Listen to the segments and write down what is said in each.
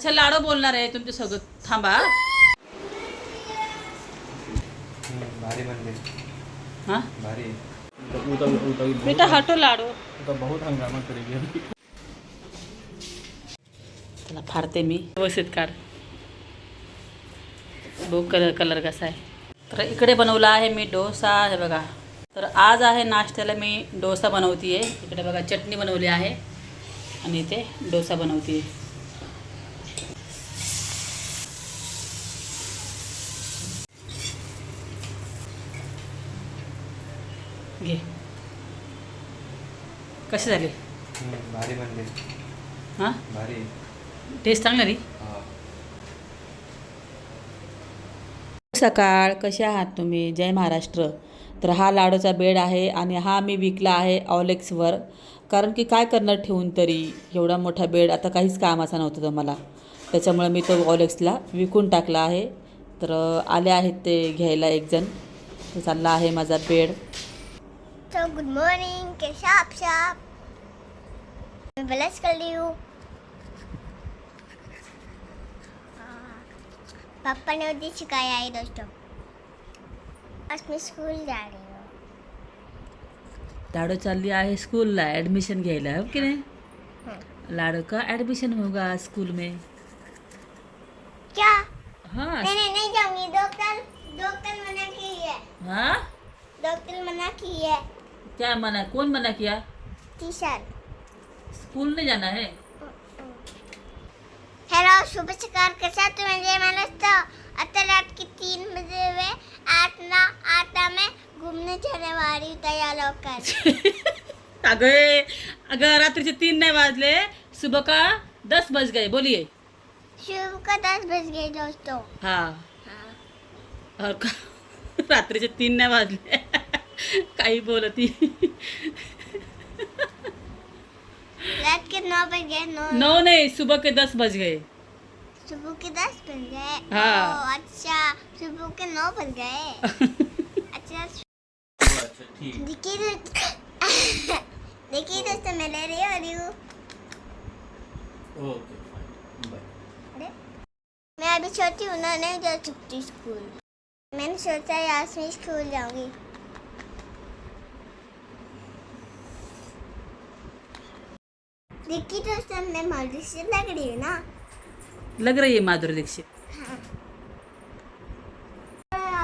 अच्छा लाडो बोलणार आहे तुमच्यासोबत थांबा. भारी बनले हा? भारी. बेटा हटो लाडो. तो बहुत हंगामा करेगी अभी त्याला फाडते मी. व्यवस्थित काढ. बघ कलर कलर कसा आहे. तर इकडे बनवला आहे मी डोसा हे बघा. तर आज आहे नाश्त्याला मी डोसा बनवते आहे इकडे बघा चटणी बनवली आहे. आणि इथे डोसा बनवते आहे घे. कसे झाले? भारी बनले. हां? भारी. टेस्ट चांगला रे सकाळ कसे आहात तुम्ही? जय महाराष्ट्र. तर हा लाडूचा बेड आहे आणि हा मी विकला आहे ऑलेक्सवर कारण की काय करणार ठेवून तरी? एवढा मोठा बेड आता काहीच कामाचा नव्हता तो मला. त्याच्यामुळे मी तो ऑलेक्सला विकून टाकला आहे. तर आले आहेत ते घ्यायला एकजण तर चालला आहे माझा बेड. तो गुड मॉर्निंग कैसे आप सब मैं ब्लश कर ली हूँ पापा ने मुझे सिखाया है दोस्तों आज मैं स्कूल जा रही हूँ लाडू चालली आहे स्कूलला ॲडमिशन घ्यायला हो की नाही लाडू का ॲडमिशन होगा स्कूल में क्या हाँ नहीं नहीं नहीं जाऊंगी डॉक्टर डॉक्टर मना की है हाँ डॉक्टर मना की है क्या मना कौन मना किया? टीचर स्कूल नहीं जाना है? हेलो शुभ सकार कसा तुम्ही जे मला तो आता रात की तीन बजे हुए आठ ना आता मैं घूमने जाने वाली हूँ तैयार होकर। अगं अगं रात्रीचे तीन नाही वाजले सुबह का दस बज गए बोलिए। सुबह का दस बज गए दोस्तों। हाँ। हाँ। और का रात्रीचे तीन नाही वाजले काही बोलती रात के नौ बज गए नौ नौ नहीं सुबह के दस बज गए। सुबह के दस बज गए? हाँ। अच्छा सुबह के नौ बज गए। अच्छा अच्छा देखिए देखिए दोस्तों मैं ले रही हो रही हूँ मैं अभी छोटी हूँ ना नहीं जा सकती स्कूल। मैंने सोचा आज मैं स्कूल जाऊँगी। देखिए दोस्तों मैं मर्जी से लग रही हूँ ना. लग रही है माधुरी दीक्षित. हाँ.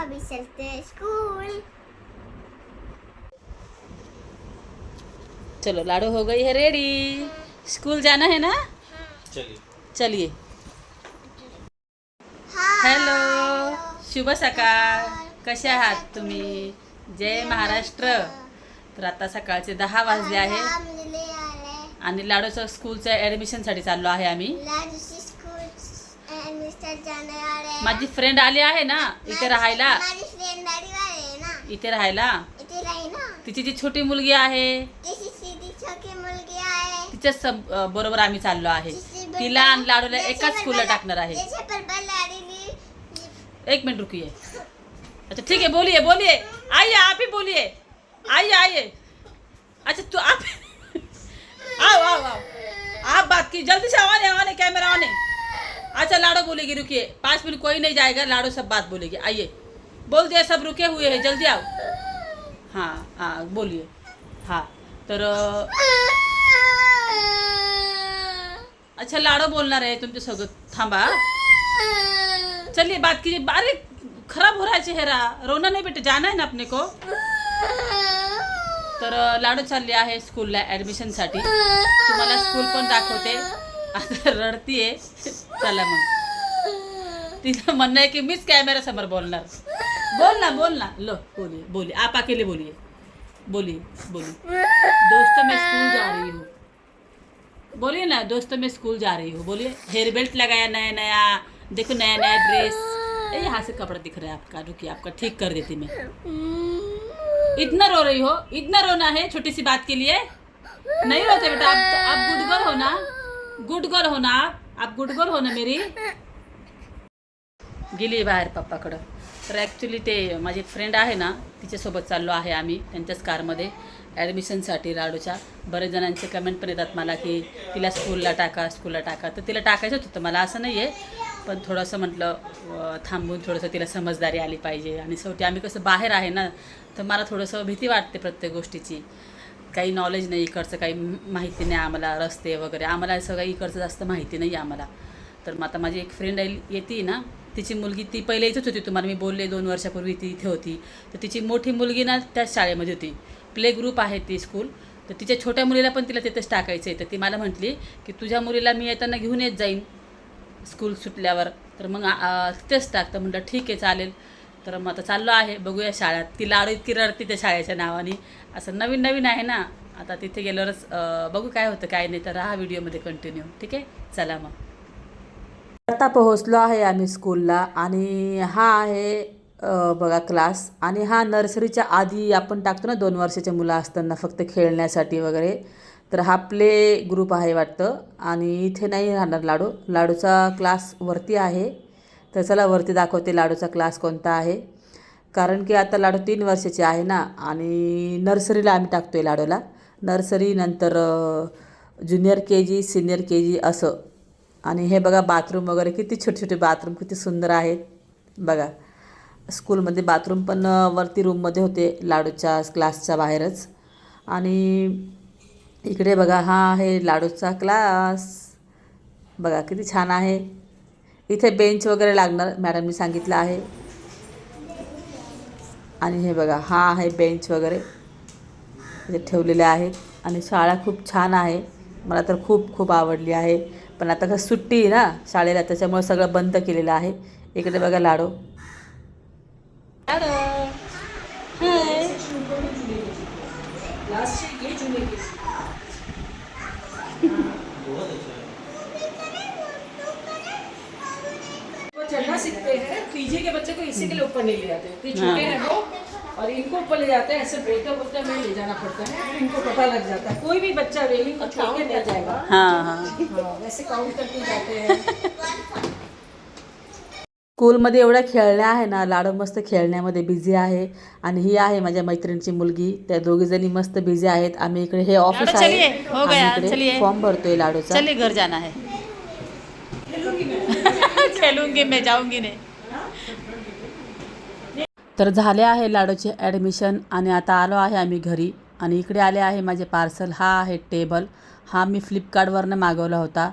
अभी चलते हैं स्कूल चलो लाडू हो गई है रेडी स्कूल जाना है ना? चलिए. चलिए. हाँ. हॅलो शुभ सकाळ. कसे आहात तुम्ही? जय महाराष्ट्र. तर आता सकाळचे दहा वाजले आहे. आणि लाडूच्या स्कूलच्या ॲडमिशनसाठी चाललो आहे आम्ही. माझी फ्रेंड आली आहे ना इथे राहायला. हैं इथे राहायला. तिची जी छोटी मुलगी आहे. आहे. तिच्या सब बरोबर आम्ही चाललो आहे. तिला आणि लाडूला एकाच स्कूलला टाकणार आहे. एक मिनट रुकिए अच्छा ठीक है बोलिए बोलिए आइए आप ही बोलिए आइए आइए अच्छा तो आप आओ आओ आओ। आप बात की जल्दी से आने आने कैमरा आने। अच्छा लाडो बोलेगी रुकिए। पाँच मिनट कोई नहीं जाएगा लाडो सब बात बोलेगी। आइए। बोल दिया सब रुके हुए हैं जल्दी आओ। हाँ हाँ बोलिए। हाँ अ, अच्छा लाडो बोलणार आहे तुमच्यासोबत थांबा। चलिए बात कीजिए। अरे खराब हो रहा है चेहरा। रोना नहीं बेटे जाना है ना अपने को। तर लाडू चालली आहे स्कूलला ॲडमिशनसाठी तुम्हाला स्कूल पण दाखवते. आता चला मग. तिचं म्हणणं आहे की मीच कॅमेऱ्यासमोर बोलणार. बोल ना बोल ना. लो बोलिए बोलिए आप अकेले बोलिए बोलिए बोलिए दोस्त, मैं स्कूल जा रही हूँ. बोलिए ना, दोस्त, मैं स्कूल जा रही हूँ. बोलिए हेयर बेल्ट लगाया, नया नया. देखो, नया नया ड्रेस यहाँ से कपड़ा दिख रहा है आपका. रुकिए, आपका ठीक कर देती मैं. इतना रो रही हो इतना रोना है छोटी सी बात के लिए। नहीं रोते बेटा आप आप गुड गर्ल हो ना गुड गर्ल हो ना आप आप गुड गर्ल हो ना मेरी। गेली बाहेर पप्पाकडं. तर ॲक्च्युली ते माझी फ्रेंड आहे ना तिच्यासोबत चाललो आहे आम्ही त्यांच्याच कारमध्ये ॲडमिशनसाठी लाडूच्या बरेच जणांचे कमेंट पण येतात मला की तिला स्कूलला टाका स्कूलला टाका. तर तिला टाकायचंच होतं मला असं नाही आहे पण थोडंसं म्हटलं थांबून थोडंसं तिला समजदारी आली पाहिजे. आणि शेवटी आम्ही कसं बाहेर आहे ना तर मला थोडंसं भीती वाटते प्रत्येक गोष्टीची. काही नॉलेज नाही इकडचं काही माहिती नाही आम्हाला रस्ते वगैरे. आम्हाला असं काही इकडचं जास्त माहिती नाही आम्हाला. तर मग आता माझी एक फ्रेंड आहे येते ना तिची मुलगी ती पहिले इथंच होती. तुम्हाला मी बोलले दोन वर्षापूर्वी ती इथे होती. तर तिची मोठी मुलगी ना त्याच शाळेमध्ये होती. प्ले ग्रुप आहे ती स्कूल तर तिच्या छोट्या मुलीला पण तिला तिथेच टाकायचं आहे तर ती मला म्हटली की तुझ्या मुलीला मी येताना घेऊन येत जाईन. स्कूल सुटल्यावर. तर मग तेच तिथेच टाक तर म्हटलं ठीक आहे चालेल. तर मग आता चाललो आहे. बघूया शाळेत. ती लाडू इतकी रडते त्या शाळेच्या नावाने. असं नवीन नवीन आहे ना. आता तिथे गेल्यावरच बघू काय होतं काय नाही. तर राहा व्हिडिओमध्ये कंटिन्यू ठीक आहे? चला मग. आता पोहोचलो आहे आम्ही स्कूलला आणि हा आहे बघा क्लास आणि हा नर्सरीच्या आधी आपण टाकतो ना दोन वर्षाच्या मुलं असताना फक्त खेळण्यासाठी वगैरे तर हा प्ले ग्रुप आहे वाटतं. आणि इथे नाही राहणार लाडू. लाडूचा क्लास वरती आहे. तर चला वरती दाखवते लाडूचा क्लास कोणता आहे. कारण की आता लाडू तीन वर्षाचे आहे ना आणि नर्सरीला आम्ही टाकतो आहे लाडूला. नर्सरी नंतर junior K G senior K G असं. आणि हे बघा बाथरूम वगैरे किती छोटे छोटे बाथरूम किती सुंदर आहेत. बघा. स्कूलमध्ये बाथरूम पण वरती रूममध्ये होते लाडूच्या क्लासच्या बाहेरच. आणि इकडे बघा हा आहे लाडूचा क्लास. बघा किती छान आहे. इथे बेंच वगैरे लागणार मॅडमनी सांगितलं आहे. आणि हे बघा हा आहे बेंच वगैरे. इथे ठेवलेले आहेत आणि शाळा खूप छान आहे. मला तर खूप खूप आवडली आहे. पण आता कसं सुट्टी आहे ना शाळेला त्याच्यामुळे सगळं बंद केलेलं आहे. इकडे बघा लाडू. वो चढ़ना सीखते हैं पीछे के बच्चे को इसी के लिए ऊपर नहीं ले जाते। ये छोटे हैं वो और इनको ऊपर ले जाते हैं ऐसे बोलते बोलते हमें ले जाना पड़ता है फिर इनको पता लग जाता है। कोई भी बच्चा रेलिंग को छोड़ के नहीं जाएगा। हाँ हाँ। हाँ वैसे काउंट करके जाते हैं। स्कूलमध्ये एवढ्या खेळण्या आहे ना लाडू मस्त खेळण्यामध्ये बिझी आहे. आणि ही आहे माझ्या मैत्रिणीची मुलगी. त्या दोघी जणी मस्त बिझी आहेत. आम्ही इकडे हे ऑफिस आहे. चलिए, हो इकडे. फॉर्म भरतोय लाडूचा. घर जाना है खेलूंगी मैं जाऊंगी नहीं तर झाले आहे लाडूचे ॲडमिशन आणि आता आलो आहे आम्ही घरी. आणि इकडे आले आहे माझे पार्सल हा आहे टेबल हा मी फ्लिपकार्टवरनं मागवला होता.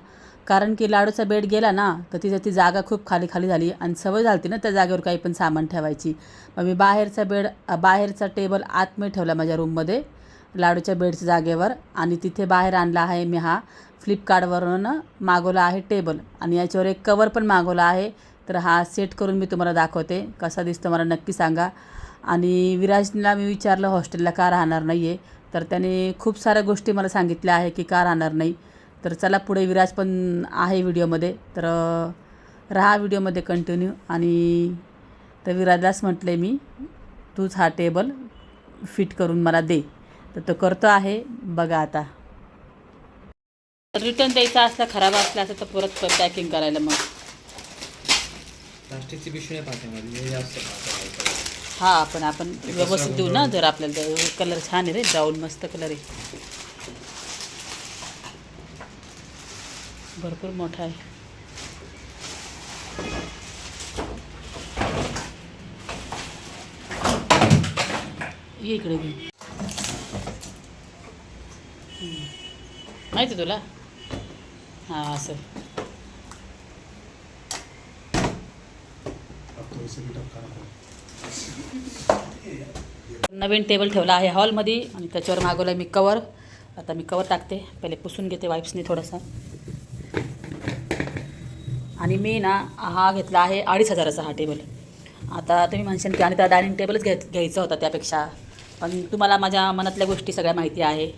कारण की लाडूचा बेड गेला ना तर तिथं ती जागा खूप खाली खाली झाली आणि सवय झाली ना त्या जागेवर काही पण सामान ठेवायची. मग मी बाहेरचा बेड बाहेरचा टेबल आतमध्ये ठेवला माझ्या रूममध्ये लाडूच्या बेडच्या जागेवर. आणि तिथे बाहेर आणला आहे मी हा फ्लिपकार्टवरून मागवला आहे टेबल. आणि याच्यावर एक कवर पण मागवला आहे. तर हा सेट करून मी तुम्हाला दाखवते. कसा दिसतो मला नक्की सांगा. आणि विराजला मी विचारलं हॉस्टेलला का राहणार नाही आहे तर त्याने खूप साऱ्या गोष्टी मला सांगितल्या आहे की का राहणार नाही. तर चला पुढे विराज पण आहे व्हिडिओमध्ये. तर राहा व्हिडिओमध्ये कंटिन्यू आणि तर विराजलाच म्हटले मी तूच हा टेबल फिट करून मला दे. तर तो करतो आहे. बघा आता. रिटर्न द्यायचा असला खराब असला असं तर परत पॅकिंग करायला मग. प्लास्टिकची पिशवी हे हा आपण आपण व्यवस्थित देऊ ना जर आपल्याला कलर छान आहे रे ब्राऊन मस्त कलर आहे. भरपूर मोठा आहे. ये इकडे घेऊन. माहिती आहे तुला? हां असं. नवीन टेबल ठेवला आहे हॉलमध्ये आणि त्याच्यावर मागवलं आहे मी कवर आता मी कवर टाकते. पहिले पुसून घेते वाईप्सने थोडासा. आणि मी ना हा घेतला आहे अडीच हजाराचा हा टेबल आता तुम्ही म्हणशाल की आणि त्या डायनिंग टेबलच घ्याय घ्यायचा होता त्यापेक्षा. पण तुम्हाला माझ्या मनातल्या गोष्टी सगळ्या माहिती आहे.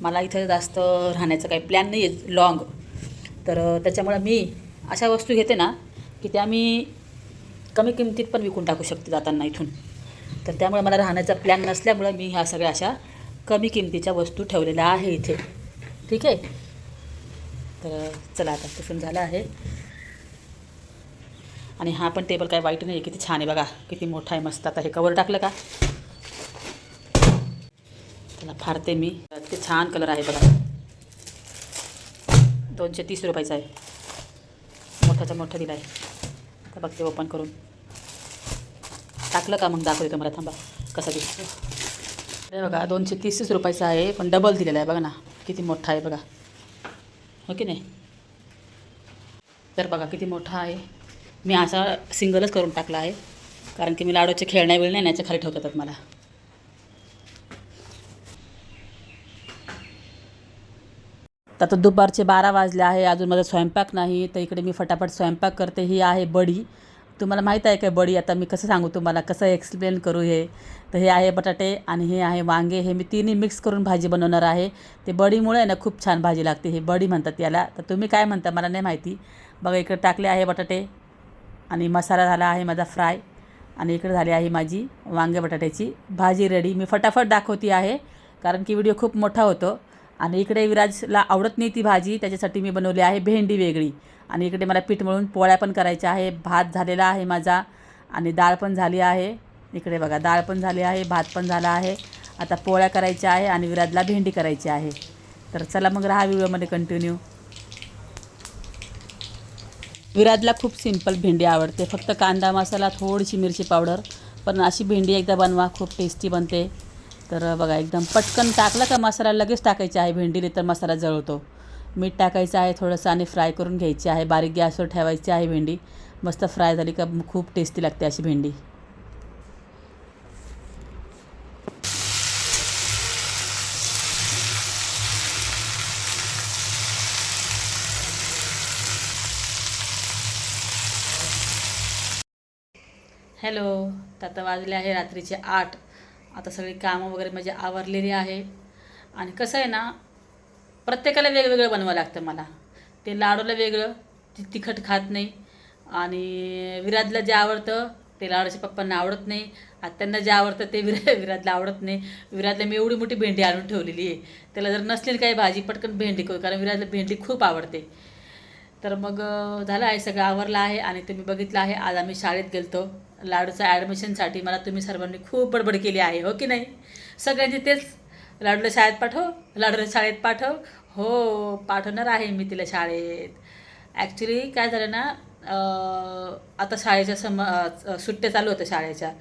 मला इथं जास्त राहण्याचं काही प्लॅन नाही आहे लॉंग तर त्याच्यामुळं मी अशा वस्तू घेते ना की त्या मी कमी किमतीत पण विकून टाकू शकते जाताना इथून. तर त्यामुळे मला राहण्याचा प्लॅन नसल्यामुळं मी ह्या सगळ्या अशा कमी किमतीच्या वस्तू ठेवलेल्या आहे इथे. ठीक आहे? तर चला आता पुसून झालं आहे. आणि हा पण टेबल काय वाईट नाही आहे किती छान आहे बघा. किती मोठा आहे मस्त. आता हे कवर टाकलं का? त्याला फारते मी. ते छान कलर आहे बघा. दोनशे तीस रुपयाचा आहे. मोठाचा मोठा दिला आहे आता बघते ओपन करून. टाकलं का मग? दाखवते तुम्हाला. थांबा. कसा दिसतो हे बघा दोनशे तीसच रुपयाचा आहे पण डबल दिलेला आहे. बघा ना किती मोठा आहे बघा. हो की नाही? तर बघा किती मोठा आहे. मी असा सिंगलच करून टाकला आहे. कारण की मी लाडूचे खेळण्या बिळण्या याच्या खाली ठेवतात मला. तर आता दुपारचे बारा वाजले आहे अजून माझा स्वयंपाक नाही तर इकडे मी फटाफट स्वयंपाक करते. ही आहे बडी. तुम्हाला माहीत आहे काय बडी? आता मी कसं सांगू तुम्हाला कसं एक्सप्लेन करू हे? तर हे आहे बटाटे आणि हे आहे वांगे. हे मी तिन्ही मिक्स करून भाजी बनवणार आहे. ते बडीमुळे आहे ना खूप छान भाजी लागते. हे बडी म्हणतात याला. तर तुम्ही काय म्हणता मला नाही माहिती. बघा इकडे टाकले आहे बटाटे. आणि मसाला झाला आहे माझा फ्राय. आणि इकडे झाली आहे माझी वांगे बटाट्याची भाजी रेडी मी फटाफट दाखवती आहे कारण की व्हिडिओ खूप मोठा होतो. आणि इकडे विराजला आवडत नाही ती भाजी त्याच्यासाठी मी बनवली आहे भेंडी वेगळी. आणि इकडे मला पीठ मळून पोळ्या पण करायच्या आहे भात झालेला आहे माझा. आणि डाळ पण झाली आहे. इकडे बघा डाळ पण झाली आहे भात पण झाला आहे. आता पोळ्या करायच्या आहे आणि विराजला भेंडी करायची आहे. तर चला मग राहा व्हिडिओमध्ये कंटिन्यू विराजला खूप सिंपल भेंडी आवडते. फक्त कांदा मसाला थोडीशी मिरची पावडर पण अशी भेंडी एकदा बनवा खूप टेस्टी बनते. तर बघा एकदम पटकन टाकलं का मसाला लगेच टाकायचा आहे. भेंडीने तर मसाला जळतो. मीठ टाकायचं आहे थोडंसं आणि फ्राय करून घ्यायची आहे. बारीक गॅसवर ठेवायची आहे भेंडी. मस्त फ्राय झाली का खूप टेस्टी लागते अशी भेंडी. हॅलो तर आता वाजले आहे रात्रीचे आठ. आता सगळी कामं वगैरे म्हणजे आवरलेली आहे. आणि कसं आहे ना प्रत्येकाला वेगवेगळं बनवावं लागतं मला. ते लाडूला वेगळं ती तिखट खात नाही. आणि विराजला जे आवडतं ते लाडूच्या पप्पांना आवडत नाही. आत्यांना जे आवडतं ते विरा विराजला आवडत नाही. विराजला मी एवढी मोठी भेंडी आणून ठेवलेली आहे. त्याला जर नसली काही भाजी पटकन भेंडी करू. कारण विराजला भेंडी खूप आवडते. तर मग झालं आहे सगळं आवरलं आहे आणि तुम्ही बघितलं आहे. आज आम्ही शाळेत गेलतो. लाडूचं ॲडमिशनसाठी मला तुम्ही सर्वांनी खूप बडबड केली आहे हो की नाही? सगळ्यांनी तेच लाडूला शाळेत पाठव लाडूला शाळेत पाठव. हो पाठवणार आहे मी तिला शाळेत. ॲक्च्युली काय झालं ना आता शाळेच्या सम सुट्ट्या चालू होत्या शाळेच्या.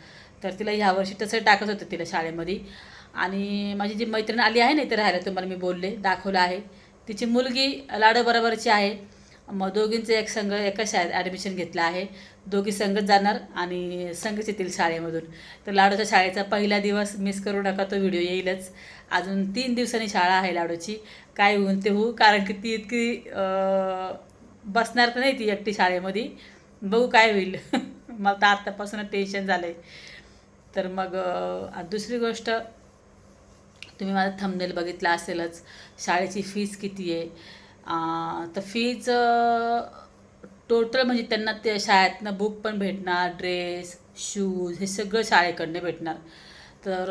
तर तिला ह्या वर्षी तसं टाकत होतं तिला शाळेमध्ये. आणि माझी जी मैत्रीण आली आहे ना इथे राहायला तुम्हाला मी बोलले दाखवलं आहे. तिची मुलगी लाडू बरोबरची आहे. मग दोघींचं एक संघ एका शाळेत ॲडमिशन घेतलं आहे. दोघी संगत जाणार आणि संगत येतील शाळेमधून. तर लाडूच्या शाळेचा पहिला दिवस मिस करू नका तो व्हिडिओ येईलच. अजून तीन दिवसांनी शाळा आहे लाडूची. काय होऊन ते होऊ कारण की ती इतकी बसणार तर नाही ती एकटी शाळेमध्ये. बघू काय होईल. मला तर आत्तापासून टेन्शन झालं आहे तर मग दुसरी गोष्ट तुम्ही माझा थंबनेल बघितला असेलच शाळेची फीज किती आहे. तर फीज टोटल म्हणजे त्यांना ते शाळेतनं बुक पण भेटणार ड्रेस शूज हे सगळं शाळेकडनं भेटणार. तर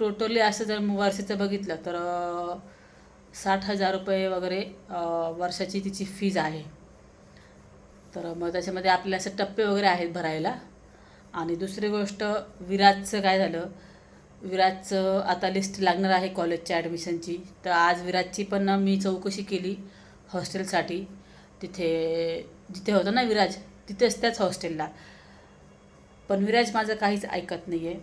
टोटली असं जर वर्षाचं बघितलं तर साठ हजार रुपये वगैरे वर्षाची तिची फीज आहे. तर मग त्याच्यामध्ये आपल्या असं टप्पे वगैरे आहेत भरायला. आणि दुसरी गोष्ट विराजचं काय झालं? विराजचं आता लिस्ट लागणार आहे कॉलेजच्या ॲडमिशनची तर आज विराजची पण मी चौकशी केली हॉस्टेलसाठी तिथे जिथे होतं ना विराज तिथेच त्याच हॉस्टेलला. पण विराज माझं काहीच ऐकत नाही आहे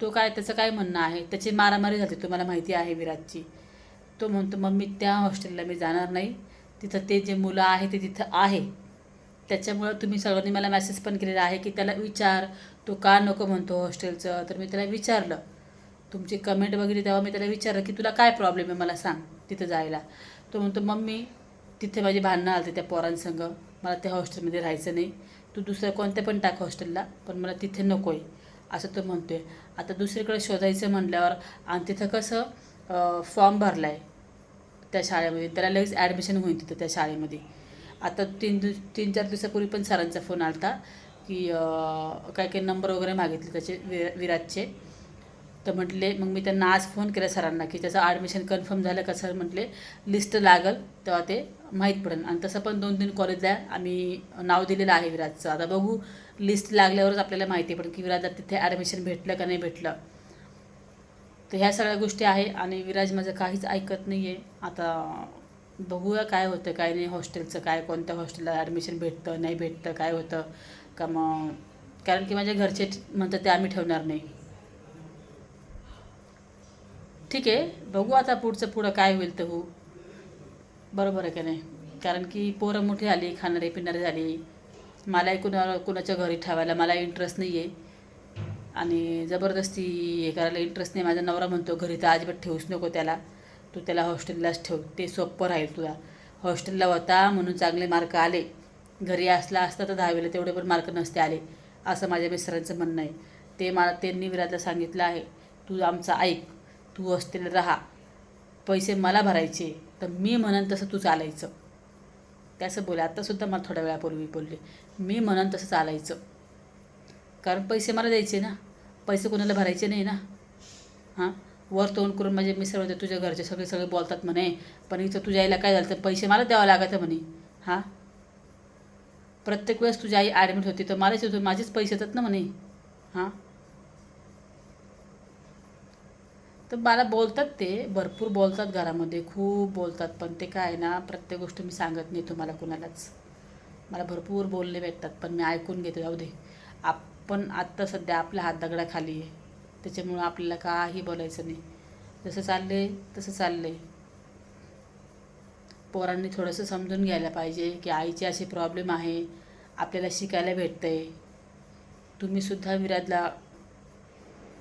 तो काय त्याचं काय म्हणणं आहे? त्याची मारामारी झाली तुम्हाला माहिती आहे विराजची. तो म्हणतो मम्मी त्या हॉस्टेलला मी जाणार नाही. तिथं ते जे मुलं आहे ते तिथं आहे. त्याच्यामुळं तुम्ही सर्वांनी मला मेसेज पण केलेला आहे की त्याला विचार. तो का नको म्हणतो हॉस्टेलचं? तर मी त्याला विचारलं. तुमची कमेंट वगैरे तेव्हा मी त्याला विचारलं की तुला काय प्रॉब्लेम आहे? मला सांग तिथं जायला. तो म्हणतो मम्मी तिथे माझी भांडणं आलते त्या पोरांसंग. मला त्या हॉस्टेलमध्ये राहायचं नाही. तू दुसऱ्या कोणत्या पण टाक हॉस्टेलला पण मला तिथे नको आहे असं तो म्हणतो आहे आता दुसरीकडे शोधायचं म्हटल्यावर आणि तिथं कसं फॉर्म भरला आहे त्या शाळेमध्ये. त्याला लगेच ॲडमिशन होईल तिथं त्या शाळेमध्ये. आता तीन दिव तीन चार दिवसापूर्वी पण सरांचा फोन आला होता की अं, काय काही नंबर वगैरे मागितले त्याचे वि विराजचे तर म्हटले मग मी त्यांना आज फोन केला सरांना की त्याचं ॲडमिशन कन्फर्म झालं का सर म्हटले लिस्ट लागल तेव्हा ते माहीत पडेल. आणि तसं पण दोन तीन कॉलेजला आम्ही नाव दिलेलं आहे विराजचं. आता बघू लिस्ट लागल्यावरच आपल्याला माहिती पडेल की विराजला तिथे ॲडमिशन भेटलं का नाही भेटलं. तर ह्या सगळ्या गोष्टी आहे आणि विराज माझं काहीच ऐकत नाही आहे आता बघूया काय होतं काय नाही हॉस्टेलचं काय कोणत्या हॉस्टेलला ॲडमिशन भेटतं नाही भेटतं काय होतं. का मग कारण की माझ्या घरचे म्हणतात ते आम्ही ठेवणार नाही. ठीक आहे बघू आता पुढचं पुढं काय होईल तर हो बरोबर आहे का नाही? कारण की पोरं मोठी झाली खाणारे पिणारे झाली. मलाही कुणा कुणाच्या घरी ठेवायला मला इंटरेस्ट नाही आहे आणि जबरदस्ती हे करायला इंटरेस्ट नाही. माझा नवरा म्हणतो घरी तर अजिबात ठेवूच नको त्याला. तू त्याला हॉस्टेललाच ठेव. ते सोपं राहील तुला. हॉस्टेलला होता म्हणून चांगले मार्क आले. घरी असला असता तर दहावीला तेवढे पण मार्क नसते आले. असं माझ्या मिस्टरांचं म्हणणं आहे. ते मला त्यांनी विराजला सांगितलं आहे तू आमचं ऐक. तू हॉस्टेल राहा. पैसे मला भरायचे तर मी म्हणन तसं तू चालायचं. त्याचं बोल आत्तासुद्धा मला थोड्या वेळापूर्वी बोलले. मी म्हणन तसं चालायचं. कारण पैसे मला द्यायचे ना. पैसे कोणाला भरायचे नाही ना. हां? वर तोंड करून म्हणजे मी सर्व तुझ्या घरचे सगळे सगळे बोलतात म्हणे. पण इथं तुझ्या आईला काय झालं? तर पैसे मला द्यावं लागतं म्हणे. हां? प्रत्येक वेळेस तुझी आई ॲडमिट होती तर मलाच येतो माझेच पैसे येतात ना म्हणे. हां? तर मला बोलतात ते भरपूर बोलतात घरामध्ये खूप बोलतात. पण ते काय ना प्रत्येक गोष्ट मी सांगत नाही तुम्हाला कुणालाच. मला भरपूर बोलणे भेटतात पण मी ऐकून घेते. जाऊ दे. आपण आत्ता सध्या आपल्या हात दगडाखाली आहे. त्याच्यामुळं आपल्याला काही बोलायचं नाही. जसं चालले तसं चालले पोरांनी थोडंसं समजून घ्यायला पाहिजे की आईचे असे प्रॉब्लेम आहे आपल्याला शिकायला भेटतं आहे तुम्हीसुद्धा विराजला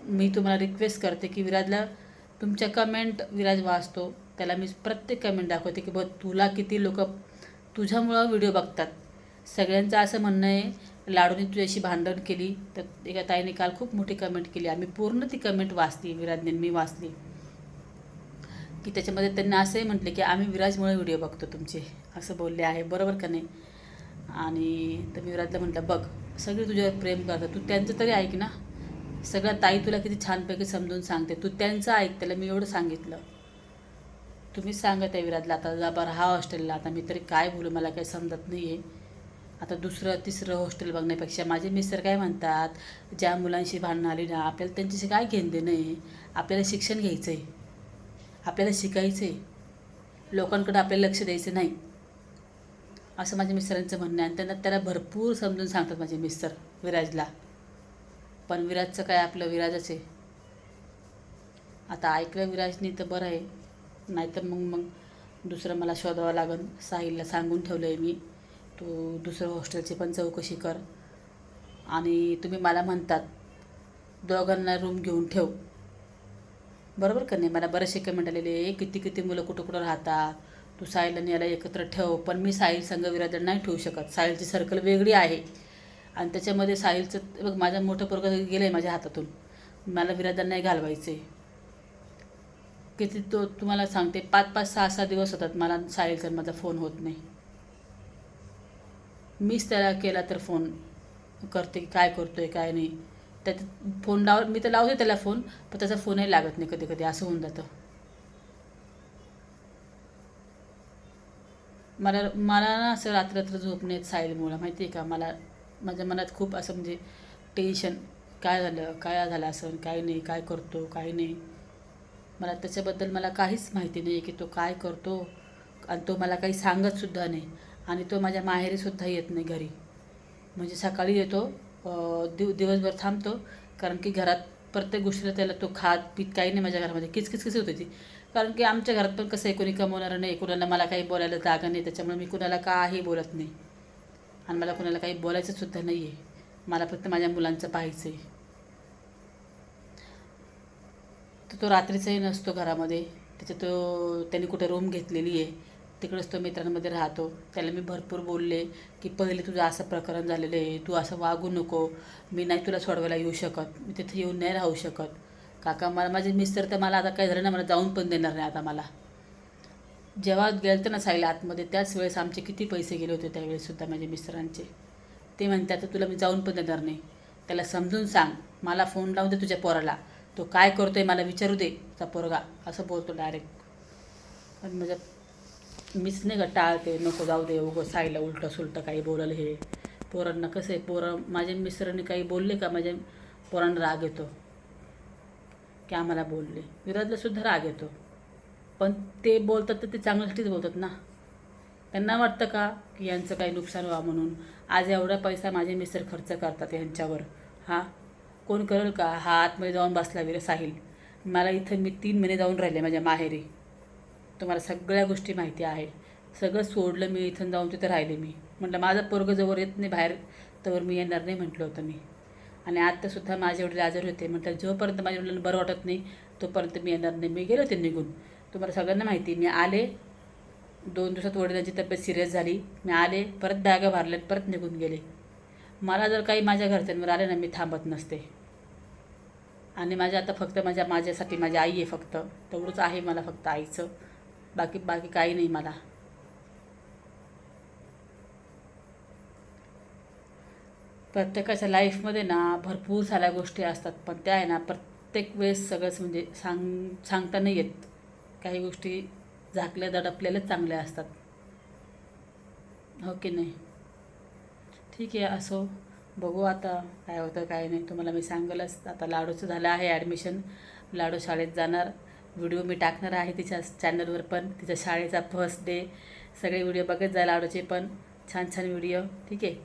मी तुम्हाला रिक्वेस्ट करते की विराजला तुमच्या कमेंट विराज वाचतो. त्याला मी प्रत्येक कमेंट दाखवते की बघ तुला किती लोक तुझ्यामुळं व्हिडिओ बघतात. सगळ्यांचं असं म्हणणं आहे लाडूने तुझ्याशी भांडण केली तर एका ताईने काल खूप मोठी कमेंट केली. आम्ही पूर्ण ती कमेंट वाचली विराजने मी वाचली. की त्याच्यामध्ये त्यांना असंही म्हटले की आम्ही विराजमुळे व्हिडिओ बघतो तुमचे. असं बोलले आहे. बरोबर का नाही? आणि तर मी विराजला म्हटलं बघ सगळे तुझ्यावर प्रेम करतात. तू त्यांचं तरी ऐक ना. सगळ्या ताई तुला किती छानपैकी समजून सांगते. तू त्यांचं ऐक त्याला मी एवढं सांगितलं. तुम्हीच सांगत आहे विराजला आता जा बरं हा हॉस्टेलला. आता मी तरी काय बोलू मला काही समजत नाही आहे आता दुसरं तिसरं हॉस्टेल बघण्यापेक्षा माझे मिस्टर काय म्हणतात ज्या मुलांशी भांडणं आली ना आपल्याला त्यांच्याशी काय घेणं देणं आहे? आपल्याला शिक्षण घ्यायचं आहे आपल्याला शिकायचं आहे लोकांकडे आपल्याला लक्ष द्यायचं नाही. असं माझ्या मिस्टरांचं म्हणणं आहे. आणि त्यांना त्याला भरपूर समजून सांगतात माझे मिस्टर विराजला. पण विराजचं काय आपलं विराजच आहे. आता ऐकलं विराजनी तर बरं आहे. नाहीतर मग मग दुसरं मला शोधावं लागन. साहिलला सांगून ठेवलं आहे मी. तू दुसरं हॉस्टेलची पण चौकशी कर. आणि तुम्ही मला म्हणतात दोघांना रूम घेऊन ठेव. बरोबर का नाही? मला बरेचसे कमेंट आलेले किती किती मुलं कुठं कुठं राहतात? तू साहिल आणि याला एकत्र ठेव. पण मी साहिल संघ विराजन नाही ठेवू शकत. साहिलची सर्कल वेगळी आहे. आणि त्याच्यामध्ये साहिलचं बघ माझं मोठं पोरग गेलं आहे माझ्या हातातून. मला विराजन नाही घालवायचं आहे किती तो तुम्हाला सांगते पाच पाच सहा सहा दिवस होतात मला साहिलचा माझा फोन होत नाही. मीच त्याला केला तर फोन करते की काय आहे काय नाही. त्यात फोन लाव मी तर लावते त्याला फोन पण त्याचा फोनही लागत नाही कधी कधी असं होऊन जातं. मला मला ना असं रात्र झोप नाही साहिलमुळं माहिती आहे का? मला माझ्या मनात खूप असं म्हणजे टेन्शन काय झालं? काय झालं असं? काय नाही? काय करतो? काय नाही? मला त्याच्याबद्दल मला काहीच माहिती नाही की तो काय करतो आणि तो मला काही सांगतसुद्धा नाही. आणि तो माझ्या माहेरीसुद्धा येत नाही घरी. म्हणजे सकाळी येतो दिव दिवसभर थांबतो कारण की घरात प्रत्येक गोष्टीला त्याला तो खात पीत काही नाही माझ्या घरामध्ये. किचकिच किच होती ती. कारण की आमच्या घरात पण कसं आहे कोणी कमवणारं नाही कुणाला मला काही बोलायला जागा नाही त्याच्यामुळे मी कुणाला काही बोलत नाही. आणि मला कुणाला काही बोलायचंसुद्धा नाही आहे मला फक्त माझ्या मुलांचं पाहायचं आहे तर तो रात्रीचाही नसतो घरामध्ये. त्याच्या तो त्यांनी कुठे रूम घेतलेली आहे. तिकडेच तो मित्रांमध्ये राहतो. त्याला मी भरपूर बोलले की पहिले तुझं असं प्रकरण झालेलं आहे. तू असं वागू नको. मी नाही तुला सोडवायला येऊ शकत. मी तिथे येऊन नाही राहू शकत. काका मला माझे मिस्टर तर मला आता काय झालं ना मला जाऊन पण देणार नाही आता मला. जेव्हा गेलं ना साईला आतमध्ये त्याच वेळेस आमचे किती पैसे गेले होते त्यावेळेससुद्धा माझ्या मिस्टरांचे. ते म्हणते आता तुला मी जाऊन पण देणार नाही. त्याला समजून सांग मला फोन लावून दे तुझ्या पोराला. तो काय करतो आहे मला विचारू दे त्या पोरगा. असं बोलतो डायरेक्ट पण माझ्या मीच नाही का टाळते नको जाऊ दे उगं साईला उलटं सुलटं काही बोललं हे. पोरांना कसं आहे पोरं माझ्या मिस्टरांनी काही बोलले का माझ्या पोरांना राग येतो. की आम्हाला बोलले. विराजलासुद्धा राग येतो. पण ते बोलतात तर ते चांगल्यासाठीच बोलतात ना. त्यांना वाटतं का की यांचं काही नुकसान व्हावं म्हणून. आज एवढा पैसा माझे मिस्टर खर्च करतात यांच्यावर. हां? कोण करेल का? हा आतमध्ये जाऊन बसला वेळ साहिल. मला इथं मी तीन महिने जाऊन राहिले माझ्या माहेरी. तुम्हाला सगळ्या गोष्टी माहिती आहे सगळं सोडलं मी इथून जाऊन तिथं राहिले मी. म्हटलं माझं पोरगं जवळ येत नाही बाहेर तर मी येणार नाही म्हटलं होतं मी. आणि आत्तासुद्धा माझे वडील आजारी होते. म्हटलं जोपर्यंत माझ्या वडिलांना बरं वाटत नाही तोपर्यंत मी येणार नाही. मी गेले होते निघून. तुम्हाला सगळ्यांना माहिती मी आले. दोन दिवसात वडिलांची तब्येत सिरियस झाली. मी आले परत बॅगा भरल्यात परत निघून गेले. मला जर काही माझ्या घरच्यांवर आले ना मी थांबत नसते. आणि माझ्या आता फक्त माझ्या माझ्यासाठी माझी आई आहे फक्त. तेवढंच आहे मला फक्त आईचं. बाकी बाकी काही नाही मला. प्रत्येकाच्या लाईफमध्ये ना भरपूर साऱ्या गोष्टी असतात. पण त्या आहे ना प्रत्येक वेळेस सगळंच म्हणजे सांग सांगता नाही येत. काही गोष्टी झाकल्या दडपलेल्या चांगल्या असतात. हो की नाही? ठीक आहे असो. बघू आता काय होतं काय नाही. तुम्हाला मी सांगलच. आता लाडूचं झालं आहे ॲडमिशन लाडू शाळेत जाणार. व्हिडिओ मी टाकणार आहे तिच्या चॅनलवर पण. तिच्या शाळेचा फर्स्ट डे सगळे व्हिडिओ बघत जा लाडूचे पण. छान छान व्हिडिओ. ठीक आहे.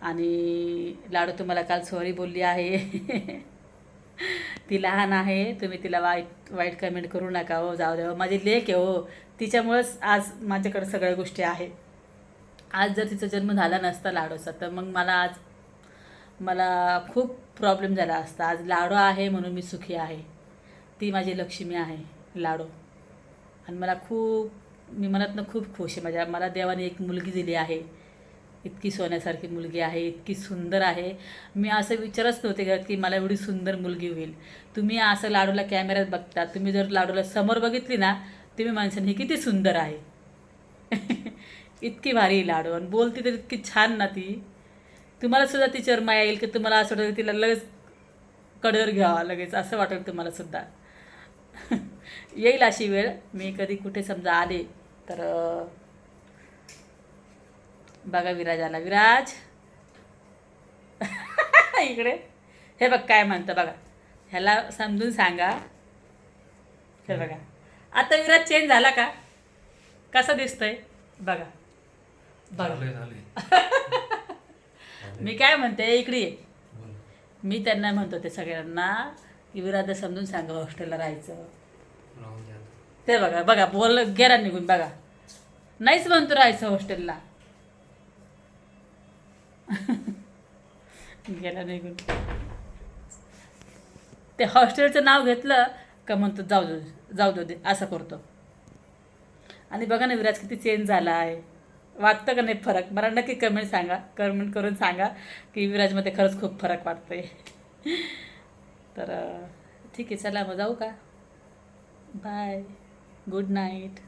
आणि लाडू तुम्हाला काल सॉरी बोलली आहे. ती लहान आहे तुम्ही तिला वाईट वाईट कमेंट करू नका हो जाऊ द्या हो. माझी लेक आहे हो. तिच्यामुळंच आज माझ्याकडे सगळ्या गोष्टी आहे आज जर तिचा जन्म झाला नसता लाडोचा तर मग मला आज मला खूप प्रॉब्लेम झाला असता. आज लाडो आहे म्हणून मी सुखी आहे. ती माझी लक्ष्मी आहे लाडो. आणि मला खूप मी मनातनं खूप खुश आहे. माझ्या मला देवाने एक मुलगी दिली आहे. इतकी सोन्यासारखी मुलगी आहे इतकी सुंदर आहे. मी असं विचारच नव्हते करत की मला एवढी सुंदर मुलगी होईल. तुम्ही असं लाडूला कॅमेऱ्यात बघता तुम्ही जर लाडूला समोर बघितली ना तुम्ही माणसांनी किती सुंदर आहे. इतकी भारी लाडू आणि बोलते तर इतकी छान ना ती. तुम्हाला सुद्धा ती चर्मा येईल की तुम्हाला असं वाटतं तिला लगेच कडर घ्यावा लगेच असं वाटेल तुम्हाला सुद्धा. येईल अशी वेळ. मी कधी कुठे समजा आले तर बघा विराज आला विराज. इकडे. हे बघ काय म्हणतं बघा. ह्याला समजून सांगा. हे बघा. आता विराज चेंज झाला का? कसा दिसतोय? बघा. बघा. मी काय म्हणते इकडे ये. मी त्यांना म्हणतो ते सगळ्यांना की विराज समजून सांगा हॉस्टेलला राहायचं. ते बघा बघा बोल गेला निघून बघा. नाहीच म्हणतो राहायचं हॉस्टेलला. गेला निघून ते हॉस्टेलचं नाव घेतलं का म्हणतो जाऊ दे जाऊ दे दे असं करतो. आणि बघा ना विराज किती चेंज झाला आहे वाटतं का नाही फरक? मला नक्की कमेंट सांगा. कमेंट करून सांगा की विराजमध्ये खरंच खूप फरक वाटतोय. तर ठीक आहे चला मग जाऊ का? Bye good night